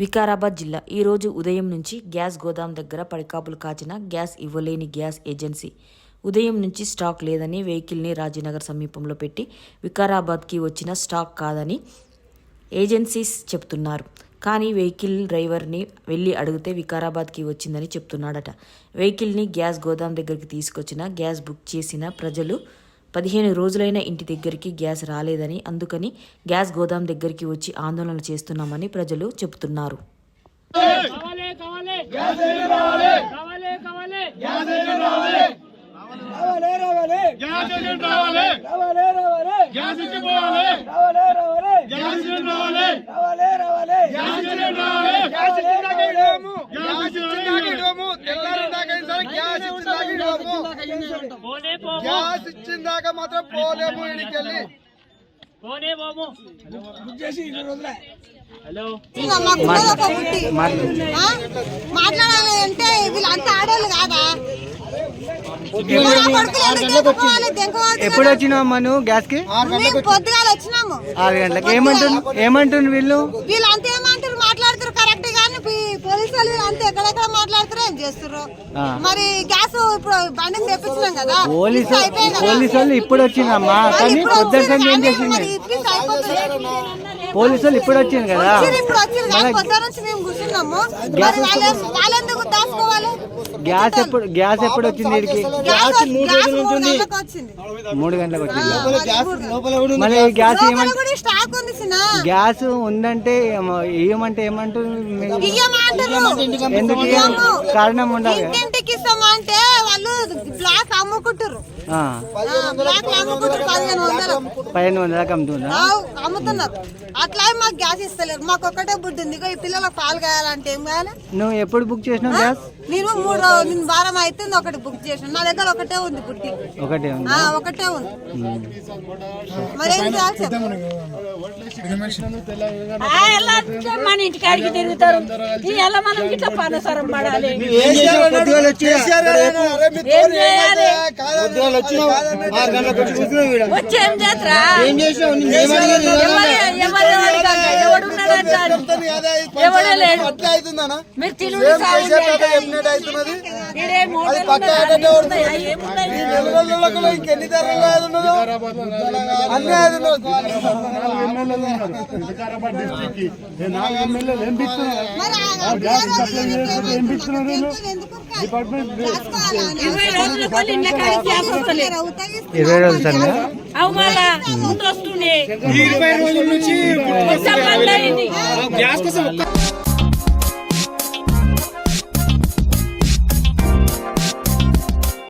వికారాబాద్ జిల్లా. ఈరోజు ఉదయం నుంచి గ్యాస్ గోదాం దగ్గర పడికాపులు కాచిన గ్యాస్ ఇవ్వలేని గ్యాస్ ఏజెన్సీ. ఉదయం నుంచి స్టాక్ లేదని వెహికల్ని రాజీనగర్ సమీపంలో పెట్టి వికారాబాద్కి వచ్చిన స్టాక్ కాదని ఏజెన్సీస్ చెప్తున్నారు. కానీ వెహికల్ డ్రైవర్ని వెళ్ళి అడిగితే వికారాబాద్కి వచ్చిందని చెప్తున్నాడట. వెహికల్ని గ్యాస్ గోదాం దగ్గరికి తీసుకొచ్చిన గ్యాస్ బుక్ చేసిన ప్రజలు పదిహేను రోజులైన ఇంటి దగ్గరికి గ్యాస్ రాలేదని అందుకని గ్యాస్ గోదాం దగ్గరికి వచ్చి ఆందోళన చేస్తున్నామని ప్రజలు చెబుతున్నారు. కావాలి కావాలి. గ్యాస్ గ్యాస్ ఇచ్చిందాక మాత్రం పోలేము ఇడికెళ్ళి మాట్లాడాలి అంటే వీళ్ళంతా ఆడోళ్ళు కాదా? ఎప్పుడు. వచ్చినావు? గ్యాస్కి మేము పొద్దుగాల వచ్చినాము. ఆరు గంటలకు. ఏమంటుంది ఏమంటుంది వీళ్ళు? వీళ్ళంతా ఏమంటారు మాట్లాడుతారు కరెక్ట్ కానీ పీ- పోలీసు వాళ్ళు వీళ్ళంతా ఎక్కడెక్కడ మాట్లాడుతారు ఏం చేస్తారు. మరి గ్యాస్ ఇప్పుడు బండిని తెప్పించినాం కదా. పోలీసు. పోలీసు వాళ్ళు ఇప్పుడు వచ్చిందమ్మా. కానీ ఇప్పుడు పొద్దున సంగతి ఏం చేసింది. పోలీసు వాళ్ళు ఇప్పుడు వచ్చింది కదా. వచ్చిర్రు ఇప్పుడు వచ్చిర్రు కానీ పొద్దున నుంచి మేము కూర్చున్నాము. మరి వాళ్ళు వాళ్ళెందుకు దాచుకోవాలి? గ్యాస్ ఎప్పుడు గ్యాస్ ఎప్పుడు వచ్చింది వీడికి? గ్యాస్ మూడు గంటలకు వచ్చింది. మూడు గంటలకు వచ్చింది మళ్ళీ గ్యాస్ ఏమంట స్టాక్ ఉంది సిన్న గ్యాస్ ఉందంటే ఏమ- ఇయ్యమంటే ఏమంటుంది మీ- ఇయ్యమంటారు. ఎందుకు. కారణం ఉండాలి ఇంటింటికి ఇస్తామా అంటే వాళ్ళు బ్లాక్ అమ్ముకుంటారు బ్లాక్ అమ్ముకుంటారు పదిహేను వందలు. పదిహేను వందలకు అమ్ముతుందా ఆవ్, అమ్ముతున్నారు. అట్లా మాకు గ్యాస్ ఇస్తలేరు. మాకు ఒక్కటే బుద్ధి ఉంది. ఈ పిల్లలకు పాలు కాయాలంటే ఏం కావాలి? నువ్వు ఎప్పుడు బుక్ చేసినావు గ్యాస్ నేను మూడు నేను వారం అయితే ఒకటి బుక్ చేసాను నా దగ్గర ఒకటే ఉంది బుద్ధి. ఒకటే ఉంది. ఒకటే ఉంది. మరేం చేయాలి మన ఇంటికాడికి తిరుగుతారు ఎలా మనం ఇట్లా పనసరం పడాలి వచ్చేం చేస్తారా ఎవరు- ఎవడే లేడు. మీరు అన్నీ అది ఉన్నదో. మరి ఆ గ్యాస్ ఎందుకు రాసుకోవాలా అని? ఇరవై రోజుల. ఇరవై సార్ గ్యాస్ కోసం